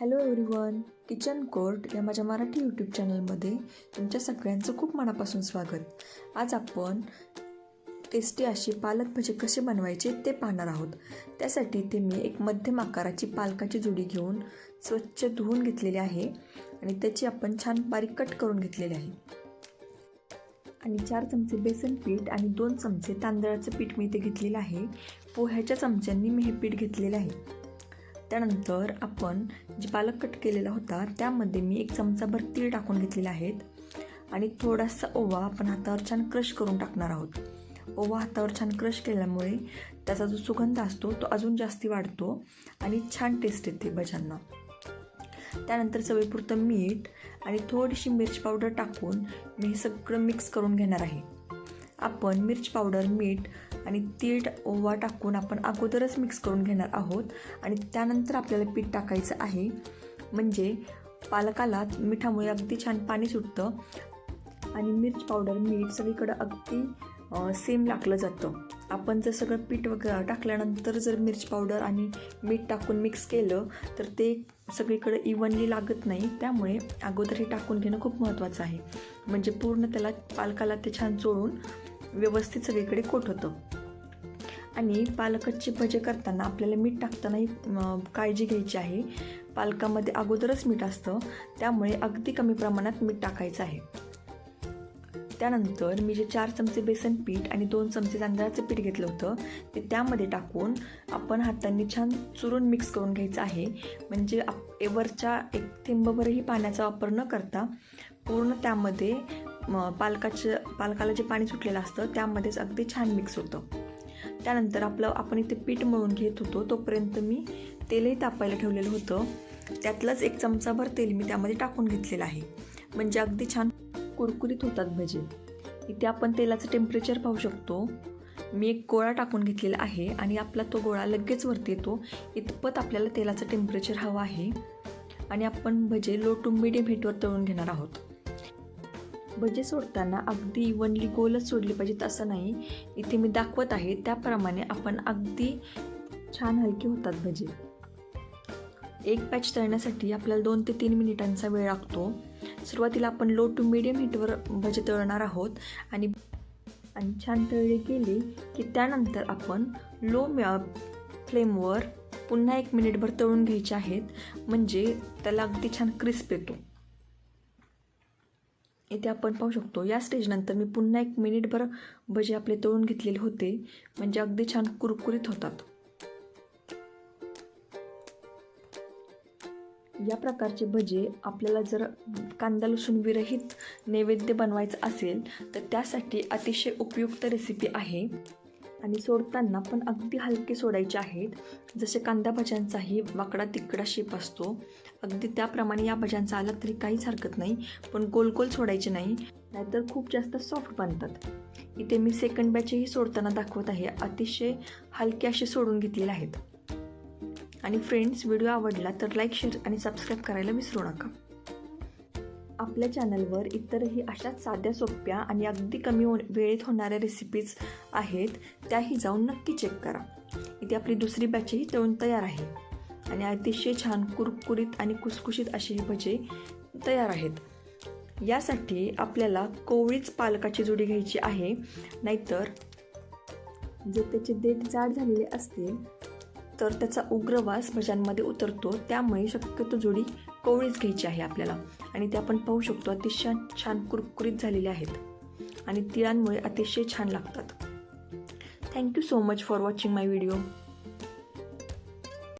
Hello everyone kitchen court या माझ्या Marathi YouTube चॅनलमध्ये तुमच्या सगळ्यांचं खूप मनापासून स्वागत. आज आपण टेस्टी अशी पालक भजी कसे बनवायचे ते पाहणार आहोत. त्यासाठी ते मी एक मध्यम आकाराची पालकाची जुडी घेऊन स्वच्छ धुवून घेतलेली आहे आणि त्याची आपण छान बारीक कट करून घेतलेली आहे. आणि चार चमचे बेसन पीठ आणि दोन चमचे तांदळाचं पीठ मी इथे घेतलेलं आहे. पोह्याच्या चमच्यांनी मी हे पीठ घेतलेलं आहे. त्यानंतर आपण जे पालक कट केलेला होता त्यामध्ये मी एक चमचाभर तीळ टाकून घेतलेले आहेत. आणि थोडासा ओवा आपण हातावर छान क्रश करून टाकणार आहोत. ओवा हातावर छान क्रश केल्यामुळे त्याचा जो सुगंध असतो तो अजून जास्ती वाढतो आणि छान टेस्ट येते भज्यांना. त्यानंतर चवीपुरतं मीठ आणि थोडीशी मिरची पावडर टाकून मी हे सगळं मिक्स करून घेणार आहे. आपण मिरची पावडर मीठ आणि तीळ ओवा टाकून आपण अगोदरच मिक्स करून घेणार आहोत. आणि त्यानंतर आपल्याला पीठ टाकायचं आहे. म्हणजे पालकाला मिठामुळे अगदी छान पाणी सुटतं आणि मिरची पावडर मीठ सगळीकडं अगदी सेम लागलं जातं. आपण जर सगळं पीठ वगैरे टाकल्यानंतर जर मिरची पावडर आणि मीठ टाकून मिक्स केलं तर ते सगळीकडे इवनली लागत नाही. त्यामुळे अगोदर हे टाकून घेणं खूप महत्त्वाचं आहे. म्हणजे पूर्ण त्याला पालकाला ते छान चोळून व्यवस्थित सगळीकडे कोट होतं. आणि पालकाची भजे करताना आपल्याला मीठ टाकतानाही काळजी घ्यायची आहे. पालकामध्ये अगोदरच मीठ असतं. त्यामुळे अगदी कमी प्रमाणात मीठ टाकायचं आहे. त्यानंतर मी जे चार चमचे बेसन पीठ आणि दोन चमचे तांदळाचं पीठ घेतलं होतं ते त्यामध्ये टाकून आपण हातांनी छान चुरून मिक्स करून घ्यायचं आहे. म्हणजे आप वरच्या एक थेंबभरही पाण्याचा वापर न करता पूर्ण त्यामध्ये पालकाचं पालकाला जे पाणी सुटलेलं असतं त्यामध्येच अगदी छान मिक्स होतं. त्यानंतर आपलं आपण इथे पीठ मळून घेत होतो तोपर्यंत मी तेलही तापायला ठेवलेलं होतं. त्यातलंच एक चमचाभर तेल मी त्यामध्ये टाकून घेतलेलं आहे. म्हणजे अगदी छान कुरकुरीत होतात भजे. इथे आपण तेलाचं टेम्परेचर पाहू शकतो. मी एक गोळा टाकून घेतलेला आहे आणि आपला तो गोळा लगेच वरती येतो. इतपत आपल्याला तेलाचं टेम्परेचर हवं आहे. आणि आपण भजे लो टू मिडियम तळून घेणार आहोत. भजे सोडताना अगदी इवनली गोलच सोडली पाहिजेत असं नाही. इथे मी दाखवत आहे त्याप्रमाणे आपण अगदी छान हलकी होतात भजे एक पॅच तळण्यासाठी आपल्याला दोन ते तीन मिनिटांचा वेळ लागतो. सुरुवातीला आपण लो टू मिडियम हीटवर भजे तळणार आहोत आणि आणि छान तळले गेले की त्यानंतर आपण लो फ्लेमवर पुन्हा एक मिनिटभर तळून घ्यायचे आहेत. म्हणजे त्याला अगदी छान क्रिस्प येतो. इथे आपण पाहू शकतो या स्टेजनंतर मी पुन्हा एक मिनिटभर भजे आपले तळून घेतलेले होते. म्हणजे अगदी छान कुरकुरीत होतात. या प्रकारचे भजे आपल्याला जर कांदा लसूण विरहित नैवेद्य बनवायचं असेल तर त्यासाठी अतिशय उपयुक्त रेसिपी आहे. आणि सोडताना पण अगदी हलके सोडायचे आहेत. जसे कांदा भज्यांचाही वाकडा तिकडा शेप असतो. अगदी त्याप्रमाणे या भज्यांचा आला तरी काहीच हरकत नाही पण गोल गोल सोडायचे नाही नाहीतर खूप जास्त सॉफ्ट बनतात. इथे मी सेकंड बॅचही सोडताना दाखवत आहे. अतिशय हलके असे सोडून घेतलेले आहेत. आणि फ्रेंड्स व्हिडिओ आवडला तर लाईक शेअर आणि सबस्क्राईब करायला विसरू नका. आपल्या चॅनलवर इतरही अशाच साध्या सोप्या आणि अगदी कमी हो वेळेत होणाऱ्या रेसिपीज आहेत त्याही जाऊन नक्की चेक करा. इथे आपली दुसरी बॅचही तळून तयार आहे. आणि अतिशय छान कुरकुरीत आणि कुसकुशीत अशी हे भजे तयार आहेत. यासाठी आपल्याला कोवळीच पालकाची जोडी घ्यायची आहे. नाहीतर जर त्याचे देठ जाड झालेले असतील तर त्याचा उग्रवास भज्यांमध्ये उतरतो. त्यामुळे शक्यतो जोडी कोवळीच घ्यायची आहे आपल्याला. आणि ते आपण पाहू शकतो अतिशय छान कुरकुरीत झालेले आहेत. आणि तिळांमुळे अतिशय छान लागतात. Thank you so much for watching my video